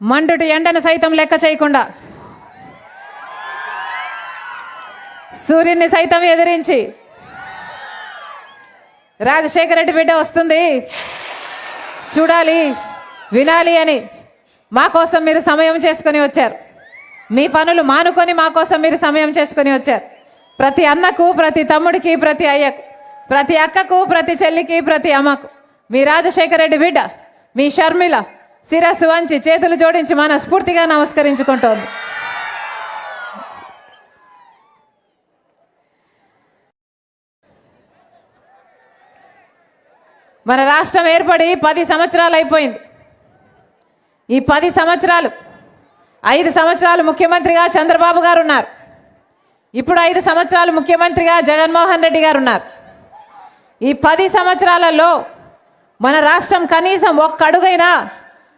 మండుటి ఎండను సైతం లెక్క చేయకుండా. సూర్యుని సైతం ఎదిరించి. రాజశేఖర రెడ్డి బిడ్డ వస్తుంది. చూడాలి వినాలి అని మా కోసం మీరు సమయం చేసుకొని వచ్చారు. మీ పనులు మానుకొని మా కోసం మీరు సమయం చేసుకొని వచ్చారు. ప్రతి అన్నకు ప్రతి తమ్ముడికి ప్రతి అయ్యకు ప్రతి అక్కకు ప్రతి చెల్లికి ప్రతి అమ్మకు. మీ రాజశేఖర రెడ్డి బిడ్డ మీ షర్మిల శిరస్సు వంచి చేతులు జోడించి మనస్ఫూర్తిగా నమస్కరించుకుంటోంది. మన రాష్ట్రం ఏర్పడి పది సంవత్సరాలు అయిపోయింది. ఈ పది సంవత్సరాలు ఐదు సంవత్సరాలు ముఖ్యమంత్రిగా చంద్రబాబు గారు ఉన్నారు ఇప్పుడు ఐదు సంవత్సరాలు ముఖ్యమంత్రిగా జగన్మోహన్ రెడ్డి గారు ఉన్నారు ఈ పది సంవత్సరాలలో మన రాష్ట్రం కనీసం ఒక్క అడుగైనా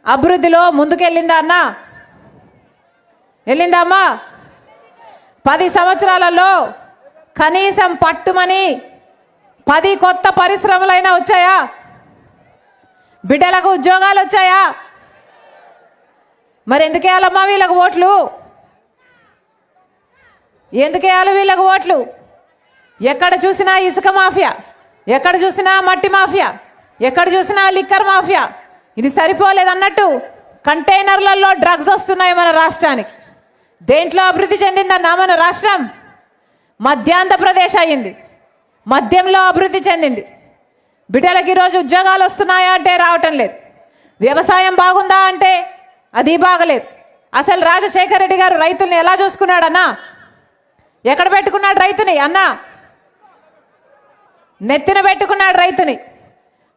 అభివృద్ధిలో ముందుకెళ్ళిందా అన్న? వెళ్ళిందామా పది సంవత్సరాలలో కనీసం పట్టుమని పది కొత్త పరిశ్రమలైనా వచ్చాయా? బిడ్డలకు ఉద్యోగాలు వచ్చాయా? మరి ఎందుకేయాలమ్మా వీళ్ళకు ఓట్లు? ఎందుకేయాలి వీళ్ళకు ఓట్లు? ఎక్కడ చూసినా ఇసుక మాఫియా ఎక్కడ చూసినా మట్టి మాఫియా ఎక్కడ చూసినా లిక్కర్ మాఫియా ఇది సరిపోలేదు అన్నట్టు కంటైనర్లలో డ్రగ్స్ వస్తున్నాయి మన రాష్ట్రానికి. దేంట్లో అభివృద్ధి చెందిందన్నా మన రాష్ట్రం? మధ్యాంధ్రప్రదేశ్ అయ్యింది. మద్యంలో అభివృద్ధి చెందింది. బిడ్డలకి ఈరోజు ఉద్యోగాలు వస్తున్నాయా అంటే రావటం లేదు. వ్యవసాయం బాగుందా అంటే అది బాగలేదు. అసలు రాజశేఖర రెడ్డి గారు రైతుల్ని ఎలా చూసుకున్నాడన్నా? ఎక్కడ పెట్టుకున్నాడు రైతుని అన్నా? నెత్తిన పెట్టుకున్నాడు రైతుని.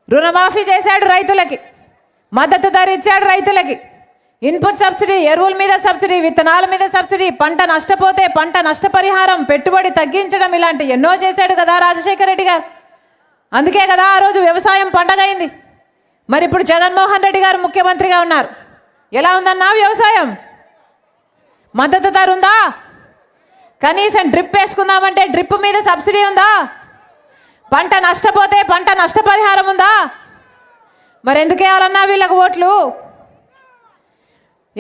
రుణమాఫీ చేశాడు రైతులకి. మద్దతు ధర ఇచ్చాడు రైతులకి. ఇన్పుట్ సబ్సిడీ ఎరువుల మీద సబ్సిడీ విత్తనాల మీద సబ్సిడీ పంట నష్టపోతే పంట నష్టపరిహారం పెట్టుబడి తగ్గించడం ఇలాంటి ఎన్నో చేశాడు కదా రాజశేఖర రెడ్డి గారు. అందుకే కదా ఆ రోజు వ్యవసాయం పండగైంది. మరి ఇప్పుడు జగన్మోహన్ రెడ్డి గారు ముఖ్యమంత్రిగా ఉన్నారు. ఎలా ఉందన్నా వ్యవసాయం? మద్దతు ధర ఉందా? కనీసం డ్రిప్ వేసుకుందామంటే డ్రిప్ మీద సబ్సిడీ ఉందా? పంట నష్టపోతే పంట నష్టపరిహారం ఉందా? మరి ఎందుకు వేయాలన్నా వీళ్ళకు ఓట్లు?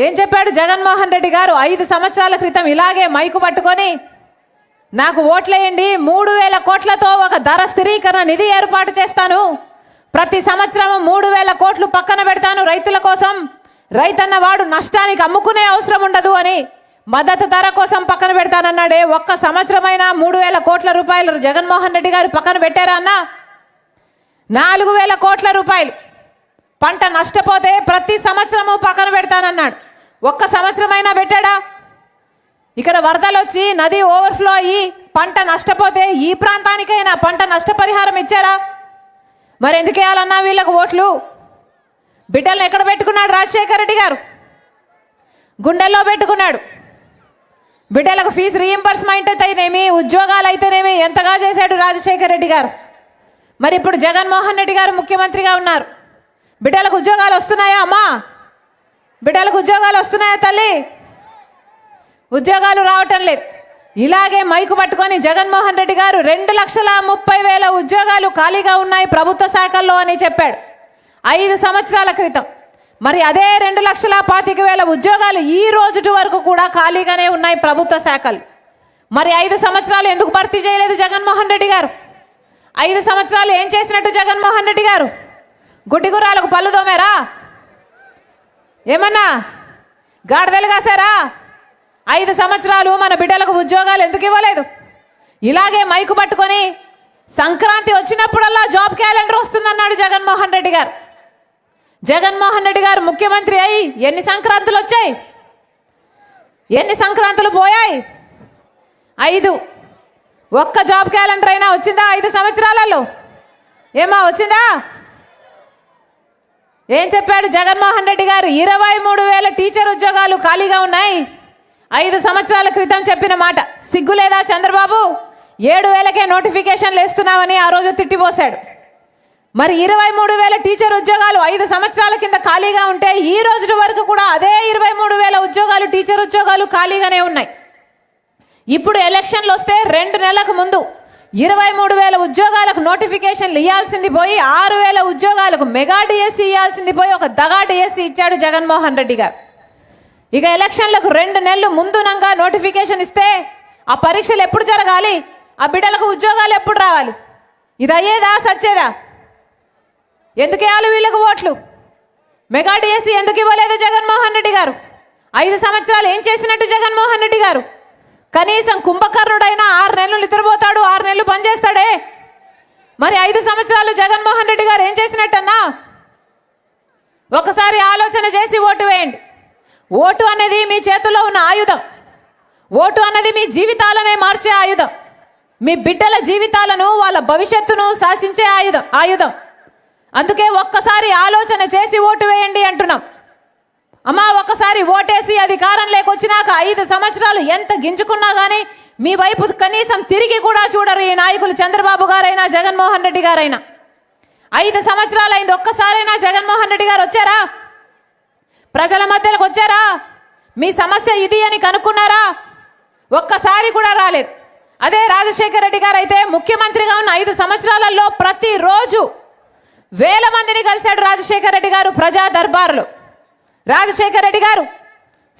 ఏం చెప్పాడు జగన్మోహన్ రెడ్డి గారు? ఐదు సంవత్సరాల క్రితం ఇలాగే మైకు పట్టుకొని నాకు ఓట్లేయండి మూడు వేల కోట్లతో ఒక ధర స్థిరీకరణ నిధి ఏర్పాటు చేస్తాను. ప్రతి సంవత్సరం మూడు వేల కోట్లు పక్కన పెడతాను రైతుల కోసం. రైతన్న వాడు నష్టానికి అమ్ముకునే అవసరం ఉండదు అని మద్దతు ధర కోసం పక్కన పెడతానన్నాడే. ఒక్క సంవత్సరమైనా మూడు వేల కోట్ల రూపాయలు జగన్మోహన్ రెడ్డి గారు పక్కన పెట్టారా అన్నా? నాలుగు వేల కోట్ల రూపాయలు. పంట నష్టపోతే ప్రతి సంవత్సరము పక్కన పెడతానన్నాడు. ఒక్క సంవత్సరమైనా పెట్టాడా? ఇక్కడ వరదలు వచ్చి నది ఓవర్ఫ్లో అయ్యి పంట నష్టపోతే ఈ ప్రాంతానికైనా పంట నష్టపరిహారం ఇచ్చారా? మరి ఎందుకు వేయాలన్నా వీళ్ళకు ఓట్లు? బిడ్డలను ఎక్కడ పెట్టుకున్నాడు రాజశేఖర రెడ్డి గారు? గుండెల్లో పెట్టుకున్నాడు. బిడ్డలకు ఫీజు రీఎంబర్స్మెంట్ అయితేనేమి ఉద్యోగాలు అయితేనేమి ఎంతగా చేశాడు రాజశేఖర రెడ్డి గారు? మరి ఇప్పుడు జగన్మోహన్ రెడ్డి గారు ముఖ్యమంత్రిగా ఉన్నారు. బిడ్డలకు ఉద్యోగాలు వస్తున్నాయా అమ్మా? బిడ్డలకు ఉద్యోగాలు వస్తున్నాయా తల్లి? ఉద్యోగాలు రావటం లేదు. ఇలాగే మైకు పట్టుకొని జగన్మోహన్ రెడ్డి గారు రెండు లక్షల ముప్పై వేల ఉద్యోగాలు ఖాళీగా ఉన్నాయి ప్రభుత్వ శాఖల్లో అని చెప్పాడు. ఐదు సంవత్సరాల క్రితం. మరి అదే రెండు లక్షల పాతిక వేల ఉద్యోగాలు ఈ రోజుటి వరకు కూడా ఖాళీగానే ఉన్నాయి ప్రభుత్వ శాఖలు. మరి ఐదు సంవత్సరాలు ఎందుకు భర్తీ చేయలేదు జగన్మోహన్ రెడ్డి గారు? ఐదు సంవత్సరాలు ఏం చేసినట్టు జగన్మోహన్ రెడ్డి గారు? గుడ్డి గుర్రాలకు పళ్ళు తోమారా? ఏమన్నా? గాడిదలు కాసారా? ఐదు సంవత్సరాలు మన బిడ్డలకు ఉద్యోగాలు ఎందుకు ఇవ్వలేదు? ఇలాగే మైకు పట్టుకొని సంక్రాంతి వచ్చినప్పుడల్లా జాబ్ క్యాలెండర్ వస్తుందన్నాడు జగన్మోహన్ రెడ్డి గారు. జగన్మోహన్ రెడ్డి గారు ముఖ్యమంత్రి అయి ఎన్ని సంక్రాంతులు వచ్చాయి? ఎన్ని సంక్రాంతులు పోయాయి? ఐదు. ఒక్క జాబ్ క్యాలెండర్ అయినా వచ్చిందా ఐదు సంవత్సరాలలో? ఏమా వచ్చిందా? ఏం చెప్పాడు జగన్మోహన్ రెడ్డి గారు? ఇరవై మూడు వేల టీచర్ ఉద్యోగాలు ఖాళీగా ఉన్నాయి. ఐదు సంవత్సరాల క్రితం చెప్పిన మాట. సిగ్గు లేదా చంద్రబాబు? ఏడు వేలకే నోటిఫికేషన్లు వేస్తున్నామని ఆ రోజు తిట్టిపోశాడు. మరి ఇరవై మూడు వేల టీచర్ ఉద్యోగాలు ఐదు సంవత్సరాల కింద ఖాళీగా ఉంటే ఈ రోజు వరకు కూడా అదే ఇరవై మూడు వేల ఉద్యోగాలు టీచర్ ఉద్యోగాలు ఖాళీగానే ఉన్నాయి. ఇప్పుడు ఎలక్షన్లు వస్తే రెండు నెలలకు ముందు ఇరవై మూడు వేల ఉద్యోగాలకు నోటిఫికేషన్లు ఇవ్వాల్సింది పోయి ఆరు వేల ఉద్యోగాలకు మెగా డిఎస్సి ఇవ్వాల్సింది పోయి ఒక దగా డిఎస్సి ఇచ్చాడు జగన్మోహన్ రెడ్డి గారు. ఇక ఎలక్షన్లకు రెండు నెలలు ముందునంగా నోటిఫికేషన్ ఇస్తే ఆ పరీక్షలు ఎప్పుడు జరగాలి? ఆ బిడ్డలకు ఉద్యోగాలు ఎప్పుడు రావాలి? ఇది అయ్యేదా సచ్చేదా? ఎందుకు ఇవ్వాలి వీళ్ళకు ఓట్లు? మెగా డిఎస్సి ఎందుకు ఇవ్వలేదు జగన్మోహన్ రెడ్డి గారు? ఐదు సంవత్సరాలు ఏం చేసినట్టు జగన్మోహన్ రెడ్డి గారు? కనీసం కుంభకర్ణుడైనా ఆరు నెలలు నిద్రపోతాడు ఆరు నెలలు పనిచేస్తాడే మరి ఐదు సంవత్సరాలు జగన్మోహన్ రెడ్డి గారు ఏం చేసినట్టన్నా? ఒకసారి ఆలోచన చేసి ఓటు వేయండి. ఓటు అనేది మీ చేతుల్లో ఉన్న ఆయుధం. ఓటు అన్నది మీ జీవితాలనే మార్చే ఆయుధం. మీ బిడ్డల జీవితాలను వాళ్ళ భవిష్యత్తును శాసించే ఆయుధం ఆయుధం. అందుకే ఒక్కసారి ఆలోచన చేసి ఓటు వేయండి అంటున్నాం. అమ్మా ఒక్కసారి ఓటేసి అధికారం లేకొచ్చినాక ఐదు సంవత్సరాలు ఎంత గింజుకున్నా కానీ మీ వైపు కనీసం తిరిగి కూడా చూడరు ఈ నాయకులు చంద్రబాబు గారైనా జగన్మోహన్ రెడ్డి గారైనా. ఐదు సంవత్సరాలు అయింది ఒక్కసారైనా జగన్మోహన్ రెడ్డి గారు వచ్చారా? ప్రజల మధ్యలోకి వచ్చారా? మీ సమస్య ఇది అని కనుక్కున్నారా? ఒక్కసారి కూడా రాలేదు. అదే రాజశేఖర రెడ్డి గారు అయితే ముఖ్యమంత్రిగా ఉన్న ఐదు సంవత్సరాలలో ప్రతిరోజు వేల మందిని కలిశాడు రాజశేఖర రెడ్డి గారు ప్రజా దర్బార్లో. రాజశేఖర్ రెడ్డి గారు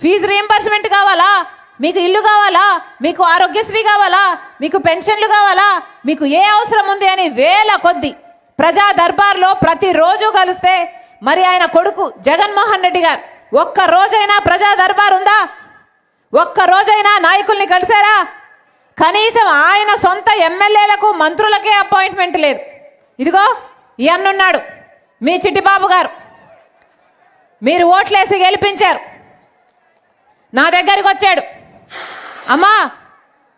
ఫీజు రీఎంబర్స్మెంట్ కావాలా? మీకు ఇల్లు కావాలా? మీకు ఆరోగ్యశ్రీ కావాలా? మీకు పెన్షన్లు కావాలా? మీకు ఏ అవసరం ఉంది అని వేల కొద్ది ప్రజా దర్బార్లో ప్రతిరోజు కలిస్తే మరి ఆయన కొడుకు జగన్మోహన్ రెడ్డి గారు ఒక్క రోజైనా ప్రజా దర్బార్ ఉందా? ఒక్క రోజైనా నాయకుల్ని కలిశారా? కనీసం ఆయన సొంత ఎమ్మెల్యేలకు మంత్రులకే అపాయింట్మెంట్ లేదు. ఇదిగో ఇవన్నున్నాడు మీ చిట్టిబాబు గారు. మీరు ఓట్లేసి గెలిపించారు. నా దగ్గరికి వచ్చాడు. అమ్మా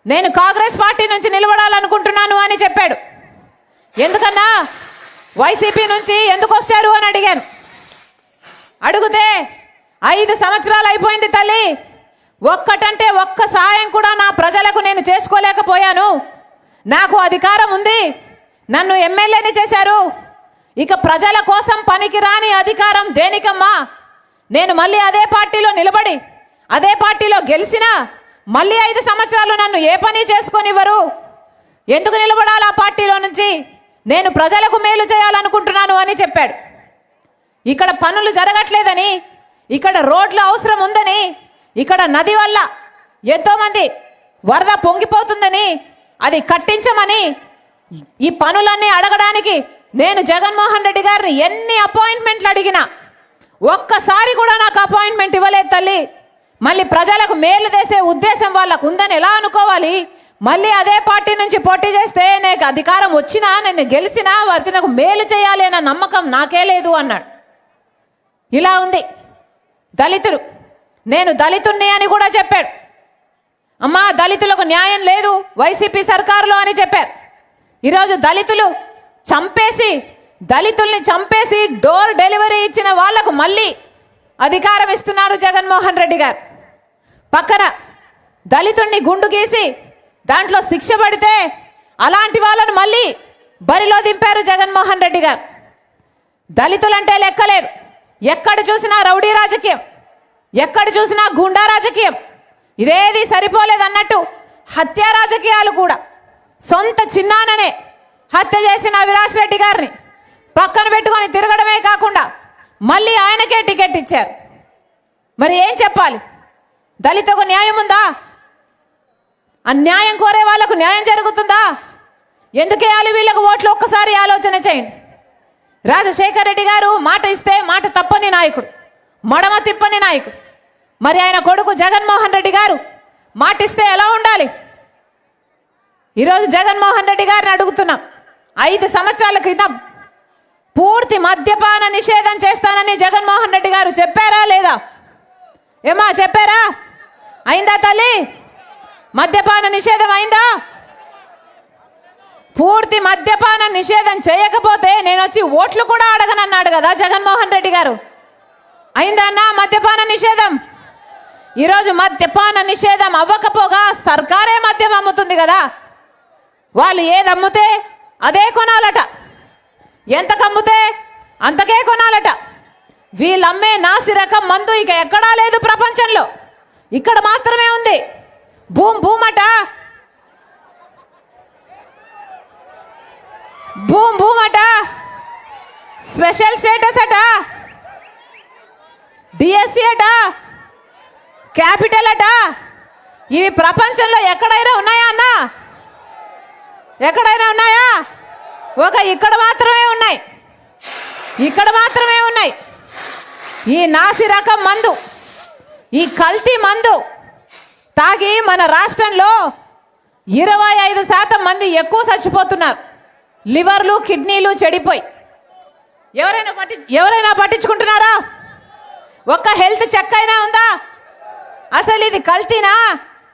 నేను కాంగ్రెస్ పార్టీ నుంచి నిలబడాలనుకుంటున్నాను అని చెప్పాడు. ఎందుకన్నా? వైసీపీ నుంచి ఎందుకు వచ్చారు అని అడిగాను. అడిగితే ఐదు సంవత్సరాలు అయిపోయింది తల్లి. ఒక్కటంటే ఒక్క సాయం కూడా నా ప్రజలకు నేను చేసుకోలేకపోయాను. నాకు అధికారం ఉంది. నన్ను ఎమ్మెల్యేని చేశారు. ఇక ప్రజల కోసం పనికిరాని అధికారం దేనికమ్మా? నేను మళ్ళీ అదే పార్టీలో నిలబడి అదే పార్టీలో గెలిచినా మళ్ళీ ఐదు సంవత్సరాలు నన్ను ఏ పని చేసుకొనివ్వరు? ఎందుకు నిలబడాలి ఆ పార్టీలో నుంచి? నేను ప్రజలకు మేలు చేయాలనుకుంటున్నాను అని చెప్పాడు. ఇక్కడ పనులు జరగట్లేదని ఇక్కడ రోడ్లు అవసరం ఉందని ఇక్కడ నది వల్ల ఎంతోమంది వరద పొంగిపోతుందని అది కట్టించమని ఈ పనులన్నీ అడగడానికి నేను జగన్మోహన్ రెడ్డి గారిని ఎన్ని అపాయింట్మెంట్లు అడిగినా ఒక్కసారి కూడా నాకు అపాయింట్మెంట్ ఇవ్వలేదు తల్లి. మళ్ళీ ప్రజలకు మేలు చేసే ఉద్దేశం వాళ్ళకు ఉందని ఎలా అనుకోవాలి? మళ్ళీ అదే పార్టీ నుంచి పోటీ చేస్తే నాకు అధికారం వచ్చినా నేను గెలిచినా వచ్చి నాకు మేలు చేయాలి అన్న నమ్మకం నాకే లేదు అన్నాడు. ఇలా ఉంది. దళితులు నేను దళితుణ్ణి అని కూడా చెప్పాడు. అమ్మా దళితులకు న్యాయం లేదు. వైసీపీ సర్కారులో అని చెప్పారు. ఈరోజు దళితులు చంపేసి దళితుల్ని చంపేసి డోర్ డెలివరీ ఇచ్చిన వాళ్ళకు మళ్ళీ అధికారం ఇస్తున్నారు జగన్మోహన్ రెడ్డి గారు. పక్కన దళితుణ్ణి గుండు గీసి దాంట్లో శిక్ష పడితే అలాంటి వాళ్ళను మళ్ళీ బరిలో దింపారు జగన్మోహన్ రెడ్డి గారు. దళితులంటే లెక్కలేదు. ఎక్కడ చూసినా రౌడీ రాజకీయం. ఎక్కడ చూసినా గుండా రాజకీయం. ఇదేది సరిపోలేదు అన్నట్టు హత్య రాజకీయాలు కూడా. సొంత చిన్నాననే హత్య చేసిన అవినాష్ రెడ్డి గారిని పక్కన పెట్టుకొని తిరగడమే కాకుండా మళ్ళీ ఆయనకే టికెట్ ఇచ్చారు. మరి ఏం చెప్పాలి? దళితకు న్యాయం ఉందా? అన్యాయం కోరే వాళ్ళకు న్యాయం జరుగుతుందా? ఎందుకేయాలి వీళ్ళకు ఓట్లు ఒక్కసారి ఆలోచన చేయండి. రాజశేఖర్ రెడ్డి గారు మాట ఇస్తే మాట తప్పని నాయకుడు మడమ తిప్పని నాయకుడు. మరి ఆయన కొడుకు జగన్మోహన్ రెడ్డి గారు మాటిస్తే ఎలా ఉండాలి? ఈరోజు జగన్మోహన్ రెడ్డి గారిని అడుగుతున్నాం. ఐదు సంవత్సరాల క్రితం పూర్తి మద్యపాన నిషేధం చేస్తానని జగన్మోహన్ రెడ్డి గారు చెప్పారా లేదా? ఏమా చెప్పారా? అయిందా తల్లి? మద్యపాన నిషేధం అయిందా? పూర్తి మద్యపాన నిషేధం చేయకపోతే నేను వచ్చి ఓట్లు కూడా అడగనన్నాడు కదా జగన్మోహన్ రెడ్డి గారు. అయిందన్నా మద్యపాన నిషేధం? ఈరోజు మద్యపాన నిషేధం అవ్వకపోగా సర్కారే మద్యం అమ్ముతుంది కదా. వాళ్ళు ఏది అమ్మితే అదే కొనాలట. ఎంత కమ్ముతే అంతకే కొనాలట. వీళ్ళమ్మే నాసిరకం మందు ఇక ఎక్కడా లేదు ప్రపంచంలో. ఇక్కడ మాత్రమే ఉంది. భూమ్ భూమట. భూమ్ భూమట. స్పెషల్ స్టేటస్ అట. డిఎస్సి అట. క్యాపిటల్ అట. ఇవి ప్రపంచంలో ఎక్కడైనా ఉన్నాయా అన్నా? ఎక్కడైనా ఉన్నాయా? ఒక ఇక్కడ మాత్రమే ఉన్నాయి. ఇక్కడ మాత్రమే ఉన్నాయి. ఈ నాసి రకం మందు ఈ కల్తీ మందు తాగి మన రాష్ట్రంలో ఇరవై ఐదు శాతం మంది ఎక్కువ చచ్చిపోతున్నారు. లివర్లు కిడ్నీలు చెడిపోయి. ఎవరైనా పట్టి ఎవరైనా పట్టించుకుంటున్నారా? ఒక్క హెల్త్ చెక్ అయినా ఉందా? అసలు ఇది కల్తీనా?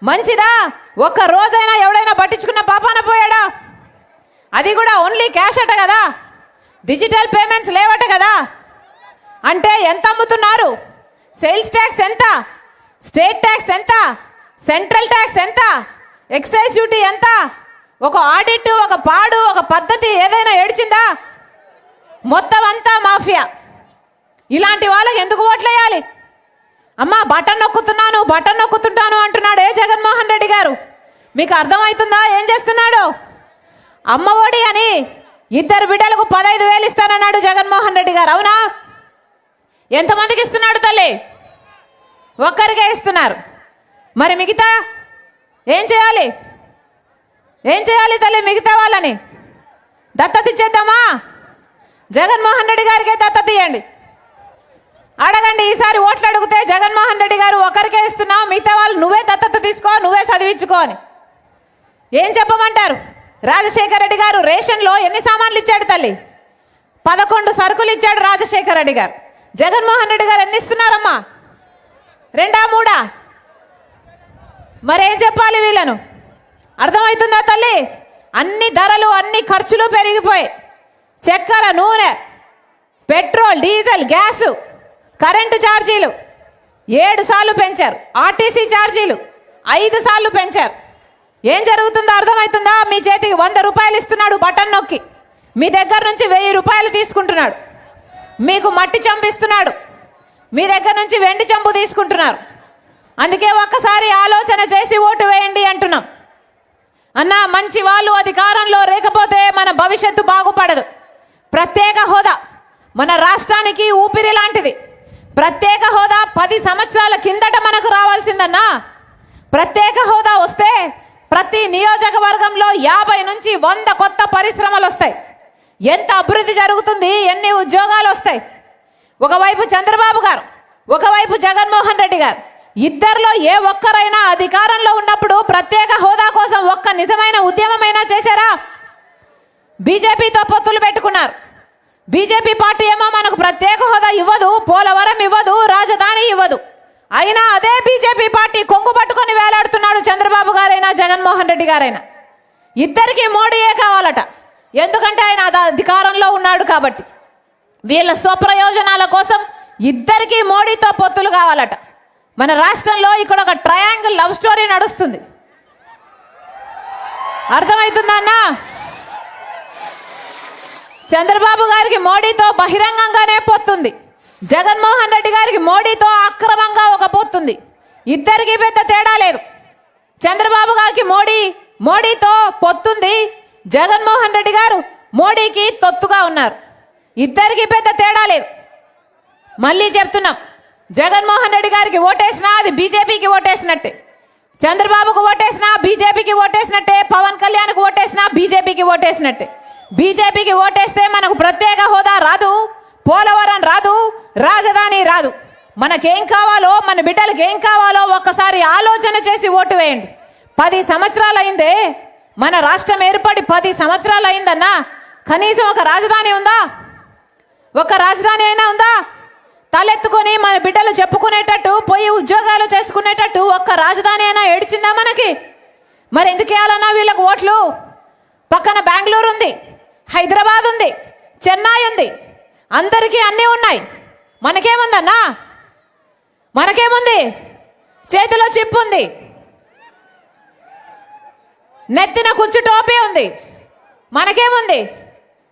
మంచిదా? ఒక్క రోజైనా ఎవడైనా పట్టించుకున్న పాపాన పోయాడా? అది కూడా ఓన్లీ క్యాష్ అట కదా? డిజిటల్ పేమెంట్స్ లేవట కదా? అంటే ఎంత అమ్ముతున్నారు? సేల్స్ ట్యాక్స్ ఎంత? స్టేట్ ట్యాక్స్ ఎంత? సెంట్రల్ ట్యాక్స్ ఎంత? ఎక్సైజ్ డ్యూటీ ఎంత? ఒక ఆడిట్ ఒక పాడు ఒక పద్ధతి ఏదైనా ఏడిచిందా? మొత్తం అంతా మాఫియా. ఇలాంటి వాళ్ళకి ఎందుకు ఓట్లేయాలి? అమ్మా బటన్ నొక్కుతున్నాను బటన్ నొక్కుతుంటాను అంటున్నాడు ఏ జగన్మోహన్ రెడ్డి గారు. మీకు అర్థమవుతుందా? ఏం చేస్తున్నాడు? అమ్మఒడి అని ఇద్దరు బిడ్డలకు పదహైదు వేలు ఇస్తానన్నాడు జగన్మోహన్ రెడ్డి గారు. అవునా? ఎంతమందికి ఇస్తున్నాడు తల్లి? ఒక్కరికే ఇస్తున్నారు. మరి మిగతా ఏం చేయాలి? ఏం చేయాలి తల్లి మిగతా వాళ్ళని? దత్తత ఇచ్చేద్దామా? జగన్మోహన్ రెడ్డి గారికే దత్తత ఇవ్వండి అడగండి ఈసారి ఓట్లు అడిగితే జగన్మోహన్ రెడ్డి గారు ఒకరికే ఇస్తున్నావు మిగతా వాళ్ళు నువ్వే దత్తత తీసుకో నువ్వే చదివించుకో అని. ఏం చెప్పమంటారు? రాజశేఖర రెడ్డి గారు రేషన్లో ఎన్ని సామాన్లు ఇచ్చాడు తల్లి? పదకొండు సరుకులు ఇచ్చాడు రాజశేఖర రెడ్డి గారు. జగన్మోహన్ రెడ్డి గారు ఎన్ని ఇస్తున్నారమ్మా? రెండా మూడా? మరేం చెప్పాలి వీళ్ళను? అర్థమవుతుందా తల్లి? అన్ని ధరలు అన్ని ఖర్చులు పెరిగిపోయి చక్కెర నూనె పెట్రోల్ డీజిల్ గ్యాసు. కరెంటు ఛార్జీలు ఏడు సార్లు పెంచారు. ఆర్టీసీ ఛార్జీలు ఐదు సార్లు పెంచారు. ఏం జరుగుతుందో అర్థమవుతుందా? మీ చేతికి వంద రూపాయలు ఇస్తున్నాడు బటన్ నొక్కి. మీ దగ్గర నుంచి వెయ్యి రూపాయలు తీసుకుంటున్నాడు. మీకు మట్టి చంపు ఇస్తున్నాడు మీ దగ్గర నుంచి వెండి చంపు తీసుకుంటున్నారు. అందుకే ఒక్కసారి ఆలోచన చేసి ఓటు వేయండి అంటున్నాం. అన్నా మంచి వాళ్ళు అధికారంలో లేకపోతే మన భవిష్యత్తు బాగుపడదు. ప్రత్యేక హోదా మన రాష్ట్రానికి ఊపిరి లాంటిది. ప్రత్యేక హోదా పది సంవత్సరాల కిందట మనకు రావాల్సిందన్నా. ప్రత్యేక హోదా వస్తే ప్రతి నియోజకవర్గంలో యాభై నుంచి వంద కొత్త పరిశ్రమలు వస్తాయి. ఎంత అభివృద్ధి జరుగుతుంది ఎన్ని ఉద్యోగాలు వస్తాయి. ఒకవైపు చంద్రబాబు గారు ఒకవైపు జగన్మోహన్ రెడ్డి గారు. ఇద్దరిలో ఏ ఒక్కరైనా అధికారంలో ఉన్నప్పుడు ప్రత్యేక హోదా కోసం ఒక్క నిజమైన ఉద్యమమైనా చేశారా? బీజేపీతో పొత్తులు పెట్టుకున్నారు. బీజేపీ పార్టీ ఏమో మనకు ప్రత్యేక హోదా ఇవ్వదు పోలవరం ఇవ్వదు రాజధాని ఇవ్వదు. అయినా అదే బీజేపీ పార్టీ కొంగు పట్టుకొని వేలాడుతున్నాడు చంద్రబాబు గారైనా జగన్మోహన్ రెడ్డి గారైనా. ఇద్దరికి మోడీయే కావాలట? ఎందుకంటే ఆయన అధికారంలో ఉన్నాడు కాబట్టి. వీళ్ళ స్వప్రయోజనాల కోసం ఇద్దరికి మోడీతో పొత్తులు కావాలట. మన రాష్ట్రంలో ఇక్కడ ఒక ట్రయాంగిల్ లవ్ స్టోరీ నడుస్తుంది. అర్థమవుతుందన్నా చంద్రబాబు గారికి మోడీతో బహిరంగంగానే పొత్తుంది జగన్మోహన్ రెడ్డి గారికి మోడీతో అక్రమంగా ఒక పొత్తుంది ఇద్దరికి పెద్ద తేడా లేదు. చంద్రబాబు గారికి మోడీ మోడీతో పొత్తుంది. జగన్మోహన్ రెడ్డి గారు మోడీకి తొత్తుగా ఉన్నారు. ఇద్దరికి పెద్ద తేడా లేదు. మళ్ళీ చెప్తున్నాం. జగన్మోహన్ రెడ్డి గారికి ఓటేసినా అది బీజేపీకి ఓటేసినట్టే. చంద్రబాబుకు ఓటేసినా బీజేపీకి ఓటేసినట్టే. పవన్ కళ్యాణ్కి ఓటేసినా బీజేపీకి ఓటేసినట్టే. బీజేపీకి ఓటేస్తే మనకు ప్రత్యేక హోదా రాదు పోలవరం రాదు రాజధాని రాదు. మనకేం కావాలో మన బిడ్డలకు ఏం కావాలో ఒక్కసారి ఆలోచన చేసి ఓటు వేయండి. పది సంవత్సరాలు అయిందే మన రాష్ట్రం ఏర్పడి పది సంవత్సరాలు అయిందన్నా కనీసం ఒక రాజధాని ఉందా? ఒక రాజధాని అయినా ఉందా? తలెత్తుకొని మన బిడ్డలు చెప్పుకునేటట్టు పోయి ఉద్యోగాలు చేసుకునేటట్టు ఒక్క రాజధాని అయినా ఏడిచిందా మనకి? మరి ఎందుకు వేయాలన్నా వీళ్ళకి ఓట్లు? పక్కన బెంగళూరు ఉంది. హైదరాబాద్ ఉంది చెన్నై ఉంది. అందరికీ అన్నీ ఉన్నాయి. మనకేముందన్నా? మనకేముంది? చేతిలో చిప్పు ఉంది. నెత్తిన కుచ్చు టోపీ ఉంది. మనకేముంది?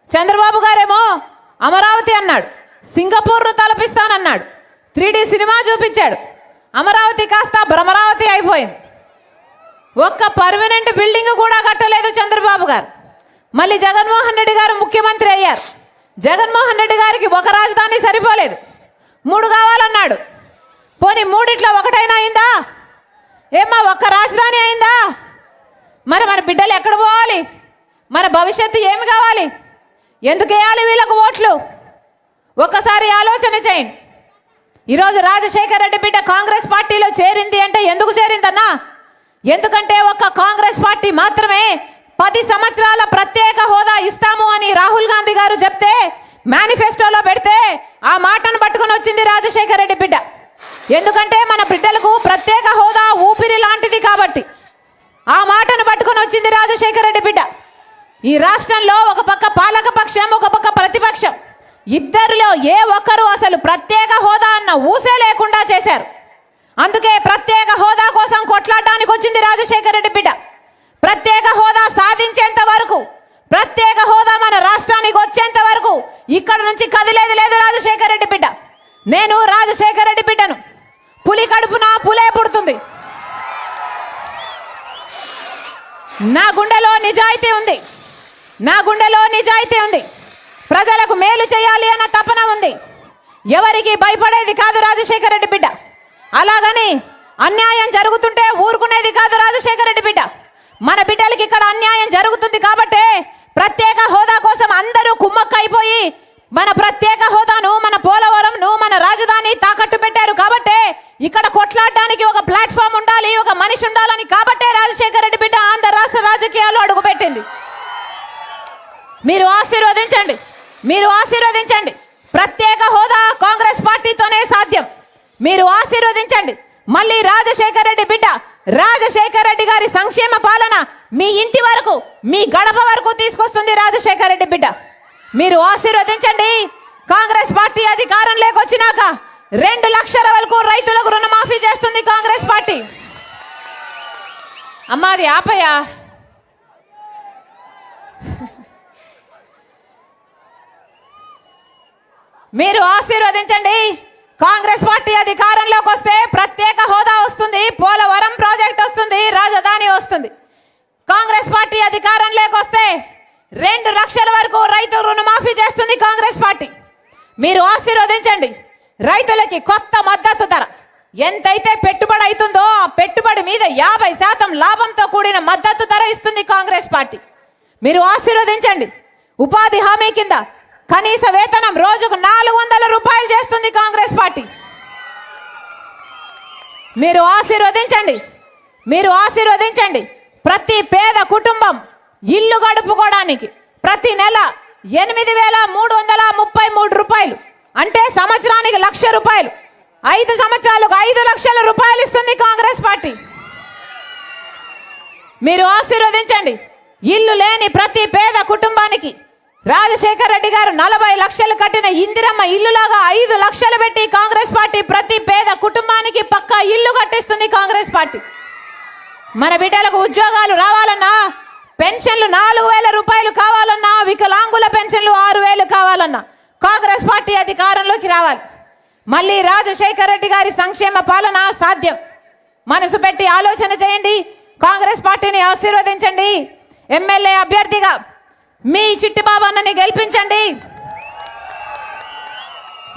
చంద్రబాబు గారేమో అమరావతి అన్నాడు. సింగపూర్ను తలపిస్తానన్నాడు. త్రీ డీ సినిమా చూపించాడు. అమరావతి కాస్త భ్రమరావతి అయిపోయింది. ఒక్క పర్మనెంట్ బిల్డింగ్ కూడా కట్టలేదు చంద్రబాబు గారు. మళ్ళీ జగన్మోహన్ రెడ్డి గారు ముఖ్యమంత్రి అయ్యారు. జగన్మోహన్ రెడ్డి గారికి ఒక రాజధాని సరిపోలేదు. మూడు కావాలన్నాడు. పోనీ మూడిట్లో ఒకటైనా అయిందా? ఏమ్మా ఒక్క రాజధాని అయిందా? మరి మన బిడ్డలు ఎక్కడ పోవాలి? మన భవిష్యత్తు ఏమి కావాలి? ఎందుకు వేయాలి వీళ్ళకు ఓట్లు? ఒక్కసారి ఆలోచన చేయండి. ఈరోజు రాజశేఖర రెడ్డి బిడ్డ కాంగ్రెస్ పార్టీలో చేరింది అంటే ఎందుకు చేరిందన్నా? ఎందుకంటే ఒక్క కాంగ్రెస్ పార్టీ మాత్రమే పది సంవత్సరాల ప్రత్యేక హోదా ఇస్తాము అని రాహుల్ గాంధీ గారు చెప్తే మేనిఫెస్టోలో పెడితే ఆ మాటను పట్టుకుని వచ్చింది రాజశేఖర రెడ్డి బిడ్డ. ఎందుకంటే మన బిడ్డలకు ప్రత్యేక హోదా ఊపిరి లాంటిది కాబట్టి. ఆ మాటను పట్టుకొని వచ్చింది రాజశేఖర రెడ్డి బిడ్డ. ఈ రాష్ట్రంలో ఒక పక్క పాలక పక్షం ఒక పక్క ప్రతిపక్షం. ఇద్దరిలో ఏ ఒక్కరు అసలు ప్రత్యేక హోదా అన్న ఊసే లేకుండా చేశారు. అందుకే ప్రత్యేక హోదా కోసం కొట్లాడడానికి వచ్చింది రాజశేఖర రెడ్డి బిడ్డ. ప్రత్యేక హోదా సాధించేంత వరకు ప్రత్యేక హోదా మన రాష్ట్రానికి వచ్చేంత వరకు ఇక్కడ నుంచి కదిలేదు లేదు రాజశేఖర రెడ్డి బిడ్డ. నేను రాజశేఖర రెడ్డి బిడ్డను. పులి కడుపున పులే పుడుతుంది. నా గుండెలో నిజాయితీ ఉంది. నా గుండెలో నిజాయితీ ఉంది. ప్రజలకు మేలు చేయాలి అన్న తపన ఉంది. ఎవరికి భయపడేది కాదు రాజశేఖర రెడ్డి బిడ్డ. అలాగని అన్యాయం జరుగుతుంటే ఊరుకునేది కాదు రాజశేఖర రెడ్డి బిడ్డ. మన బిడ్డలకి ఇక్కడ అన్యాయం జరుగుతుంది కాబట్టే ప్రత్యేక హోదా కోసం అందరూ కుమ్మక్కైపోయి మన ప్రత్యేక హోదాను మన పోలవరంను మన రాజధాని తాకట్టు పెట్టారు కాబట్టే ఇక్కడ కొట్లాడడానికి ఒక ప్లాట్ఫామ్ ఉండాలి ఒక మనిషి ఉండాలని కాబట్టే రాజశేఖర రెడ్డి బిడ్డ ఆంధ్ర రాష్ట్ర రాజకీయాలు అడుగుపెట్టింది. మీరు ఆశీర్వదించండి మీరు ఆశీర్వదించండి. ప్రత్యేక హోదా కాంగ్రెస్ పార్టీతోనే సాధ్యం. మీరు ఆశీర్వదించండి. మళ్ళీ రాజశేఖర రెడ్డి బిడ్డ రాజశేఖర రెడ్డి గారి సంక్షేమ పాలన మీ ఇంటి వరకు మీ గడప వరకు తీసుకొస్తుంది రాజశేఖర రెడ్డి బిడ్డ. మీరు ఆశీర్వదించండి. కాంగ్రెస్ పార్టీ అధికారం వచ్చినాక రెండు లక్షల వరకు రైతులకు రుణమాఫీ చేస్తుంది కాంగ్రెస్ పార్టీ. అమ్మా అది ఆపయా మీరు ఆశీర్వదించండి. కాంగ్రెస్ పార్టీ అధికారంలోకి వస్తే ప్రత్యేక హోదా వస్తుంది పోలవరం ప్రాజెక్ట్ వస్తుంది రాజధాని వస్తుంది. కాంగ్రెస్ పార్టీ అధికారంలోకి వస్తే రెండు లక్షల వరకు రైతు రుణమాఫీ చేస్తుంది కాంగ్రెస్ పార్టీ. మీరు ఆశీర్వదించండి. రైతులకి కొత్త మద్దతు ధర. ఎంతైతే పెట్టుబడి అవుతుందో ఆ పెట్టుబడి మీద యాభై శాతం లాభంతో కూడిన మద్దతు ధర ఇస్తుంది కాంగ్రెస్ పార్టీ. మీరు ఆశీర్వదించండి. ఉపాధి హామీ కింద కనీస వేతనం రోజుకు నాలుగు వందల రూపాయలు చేస్తుంది కాంగ్రెస్ పార్టీ. మీరు ఆశీర్వదించండి. మీరు ఆశీర్వదించండి. ప్రతి పేద కుటుంబం ఇల్లు గడుపుకోవడానికి ప్రతి నెల ఎనిమిది వేల మూడు వందల ముప్పై మూడు రూపాయలు. అంటే సంవత్సరానికి లక్ష రూపాయలు. ఐదు సంవత్సరాలకు ఐదు లక్షల రూపాయలు ఇస్తుంది కాంగ్రెస్ పార్టీ. మీరు ఆశీర్వదించండి. ఇల్లు లేని ప్రతి పేద కుటుంబానికి రాజశేఖర్ రెడ్డి గారు నలభై లక్షలు కట్టిన ఇందిరమ్మ ఇల్లులాగా ఐదు లక్షలు పెట్టి కాంగ్రెస్ పార్టీ ప్రతి పేద కుటుంబానికి పక్కా ఇల్లు కట్టిస్తుంది కాంగ్రెస్ పార్టీ. మన బిడ్డలకు ఉద్యోగాలు రావాలన్నా పెన్షన్లు నాలుగు వేల రూపాయలు కావాలన్నా వికలాంగుల పెన్షన్లు ఆరు వేలు కావాలన్నా కాంగ్రెస్ పార్టీ అధికారంలోకి రావాలి. మళ్ళీ రాజశేఖర రెడ్డి గారి సంక్షేమ పాలన సాధ్యం మనసు పెట్టి ఆలోచన చేయండి కాంగ్రెస్ పార్టీని ఆశీర్వదించండి. ఎమ్మెల్యే అభ్యర్థిగా మీ చిట్టి అన్నని గెలిపించండి.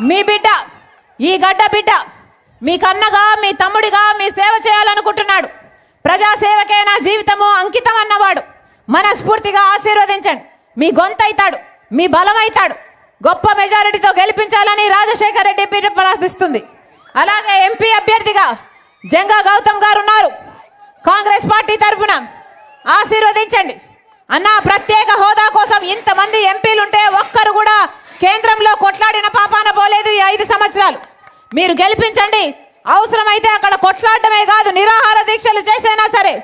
మీ బిడ్డ ఈ గడ్డ బిడ్డ మీ కన్నగా మీ తమ్ముడిగా మీ సేవ చేయాలనుకుంటున్నాడు. ప్రజాసేవకే నా జీవితము అంకితం అన్నవాడు. మనస్ఫూర్తిగా ఆశీర్వదించండి. మీ గొంతైతాడు మీ బలమైతాడు. గొప్ప మెజారిటీతో గెలిపించాలని రాజశేఖర రెడ్డి బిడ్డ ప్రార్థిస్తుంది. అలాగే ఎంపీ అభ్యర్థిగా జంగా గౌతమ్ గారు ఉన్నారు. కాంగ్రెస్ పార్టీ తరఫున ఆశీర్వదించండి. అన్న ప్రత్యేక హోదా కోసం ఇంతమంది ఎంపీలుంటే ఒక్కరు కూడా కేంద్రంలో కొట్లాడిన పాపాన పోలేదు ఈ ఐదు సంవత్సరాలు. మీరు గెలిపించండి. అవసరమైతే అక్కడ కొట్లాడటమే కాదు నిరాహార దీక్షలు చేసైనా సరే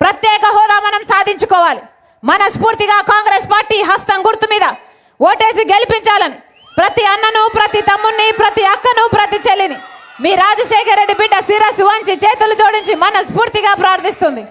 ప్రత్యేక హోదా మనం సాధించుకోవాలి. మనస్ఫూర్తిగా కాంగ్రెస్ పార్టీ హస్తం గుర్తు మీద ఓటేసి గెలిపించాలని ప్రతి అన్నను ప్రతి తమ్ముణ్ణి ప్రతి అక్కను ప్రతి చెల్లిని మీ రాజశేఖర రెడ్డి బిడ్డ శిరస్సు వంచి చేతులు జోడించి మనస్ఫూర్తిగా ప్రార్థిస్తుంది.